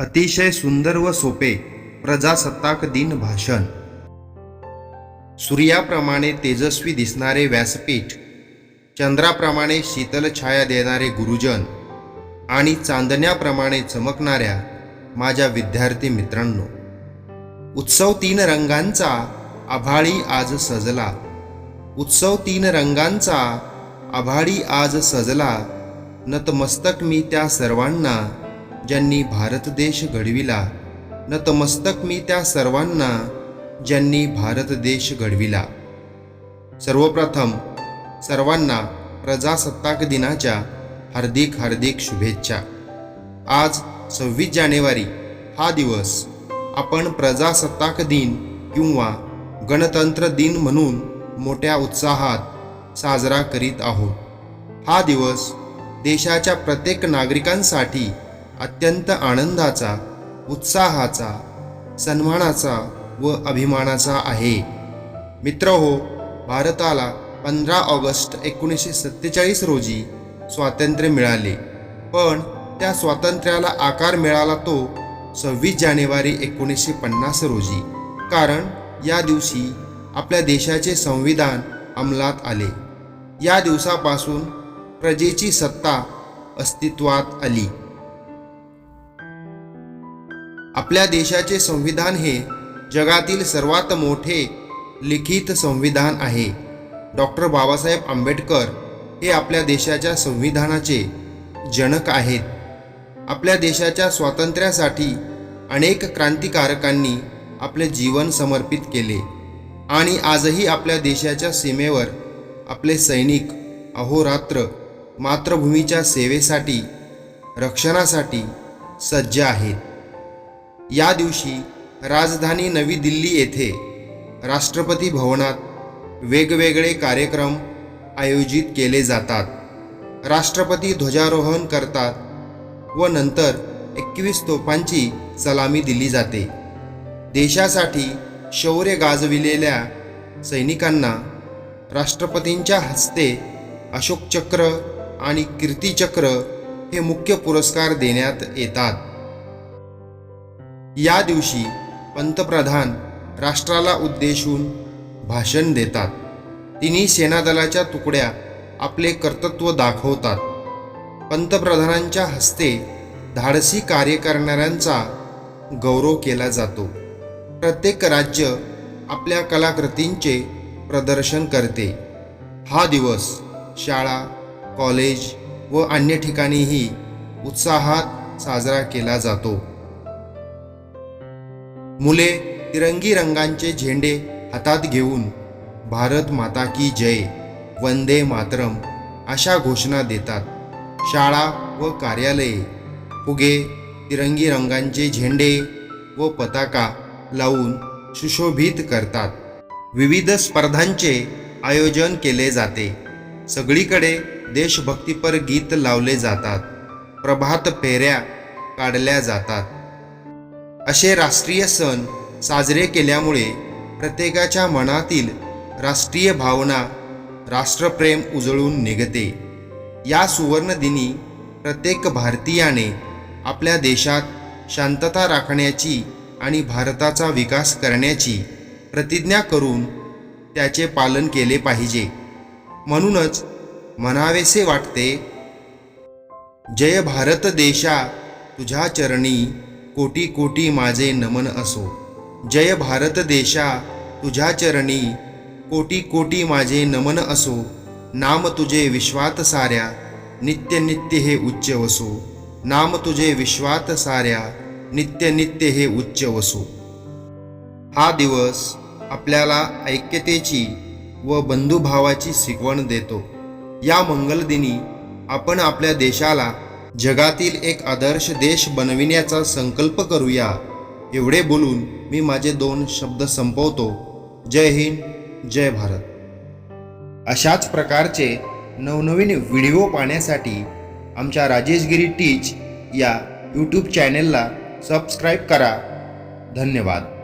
अतिशय सुंदर व सोपे प्रजासत्ताक दिन भाषण. सूर्याप्रमाणे तेजस्वी दिसणारे व्यासपीठ चंद्राप्रमाणे शीतल छाया देणारे गुरुजन आणि चांदण्याप्रमाणे चमकणाऱ्या माझ्या विद्यार्थी मित्रांनो उत्सव तीन रंगांचा आभाळी आज सजला. उत्सव तीन रंगांचा आभाळी आज सजला. नतमस्तक मी त्या सर्वांना ज्यांनी भारत देश घडविला. नतमस्तक मी त्या सर्वांना ज्यांनी भारत देश घडविला. सर्वप्रथम सर्वांना प्रजासत्ताक दिनाच्या हार्दिक हार्दिक शुभेच्छा. आज सव्वीस जानेवारी हा दिवस आपण प्रजासत्ताक दिन किंवा गणतंत्र दिन म्हणून मोठ्या उत्साहात साजरा करीत आहोत. हा दिवस देशाच्या प्रत्येक नागरिकांसाठी अत्यंत आनंदाचा उत्साहाचा सन्मानाचा व अभिमानाचा आहे. मित्र हो भारताला पंधरा ऑगस्ट एकोणीसशे सत्तेचाळीस रोजी स्वातंत्र्य मिळाले. पण त्या स्वातंत्र्याला आकार मिळाला तो सव्वीस जानेवारी एकोणीसशे पन्नास रोजी. कारण या दिवशी आपल्या देशाचे संविधान अंमलात आले. या दिवसापासून प्रजेची सत्ता अस्तित्वात आली. आपल्या देशाचे संविधान हे जगातील सर्वात मोठे लिखित संविधान आहे. डॉक्टर बाबासाहेब आंबेडकर हे आपल्या देशाच्या संविधानाचे जनक आहेत. आपल्या देशाच्या स्वातंत्र्यासाठी अनेक क्रांतिकारकांनी आपले जीवन समर्पित केले आणि आजही आपल्या देशाच्या सीमेवर आपले सैनिक अहोरात्र मातृभूमीच्या सेवेसाठी रक्षणासाठी सज्ज आहेत. या दिवशी राजधानी नवी दिल्ली येथे राष्ट्रपती भवनात वेगवेगळे कार्यक्रम आयोजित केले जातात. राष्ट्रपती ध्वजारोहण करतात व नंतर एकवीस तोफांची सलामी दिली जाते. देशासाठी शौर्य गाजविलेल्या सैनिकांना राष्ट्रपतींच्या हस्ते अशोक चक्र आणि कीर्तीचक्र हे मुख्य पुरस्कार देण्यात येतात. या दिवशी पंतप्रधान राष्ट्राला उद्देशून भाषण देतात. तिन्ही सेनादलाच्या तुकड्या आपले कर्तृत्व दाखवतात. पंतप्रधानांच्या हस्ते धाडसी कार्य करणाऱ्यांचा गौरव केला जातो. प्रत्येक राज्य आपल्या कलाकृतींचे प्रदर्शन करते. हा दिवस शाळा कॉलेज व अन्य ठिकाणीही उत्साहात साजरा केला जातो. मुले तिरंगी रंगांचे झेंडे हातात घेऊन भारत माता की जय वंदे मातरम अशा घोषणा देतात. शाळा व कार्यालये फुगे तिरंगी रंगांचे झेंडे व पताका लावून सुशोभित करतात. विविध स्पर्धांचे आयोजन केले जाते. सगळीकडे देशभक्तीपर गीत लावले जातात. प्रभात फेऱ्या काढल्या जातात. असे राष्ट्रीय सण साजरे केल्यामुळे प्रत्येकाच्या मनातील राष्ट्रीय भावना राष्ट्रप्रेम उजळून निघते. या सुवर्णदिनी प्रत्येक भारतीयाने आपल्या देशात शांतता राखण्याची आणि भारताचा विकास करण्याची प्रतिज्ञा करून त्याचे पालन केले पाहिजे. म्हणूनच म्हणावेसे वाटते जय भारत देशा तुझ्या चरणी कोटी कोटी माझे नमन असो. जय भारत देशा तुझ्या चरणी कोटी कोटी माझे नमन असो. नाम तुझे विश्वात साऱ्या नित्य नित्य हे उच्च वसो. नाम तुझे विश्वात साऱ्या नित्य नित्य हे उच्च वसो. हा दिवस आपल्याला ऐक्यतेची व बंधुभावाची शिकवण देतो. या मंगलदिनी आपण आपल्या देशाला जगातील एक आदर्श देश बनविण्याचा संकल्प करूया. एवढे बोलून मी माझे दोन शब्द संपवतो. जय हिंद जय भारत. अशाच प्रकारचे नवनवीन व्हिडिओ पाहण्यासाठी आमच्या राजेशगिरी टीच या यूट्यूब चॅनेलला सबस्क्राईब करा. धन्यवाद.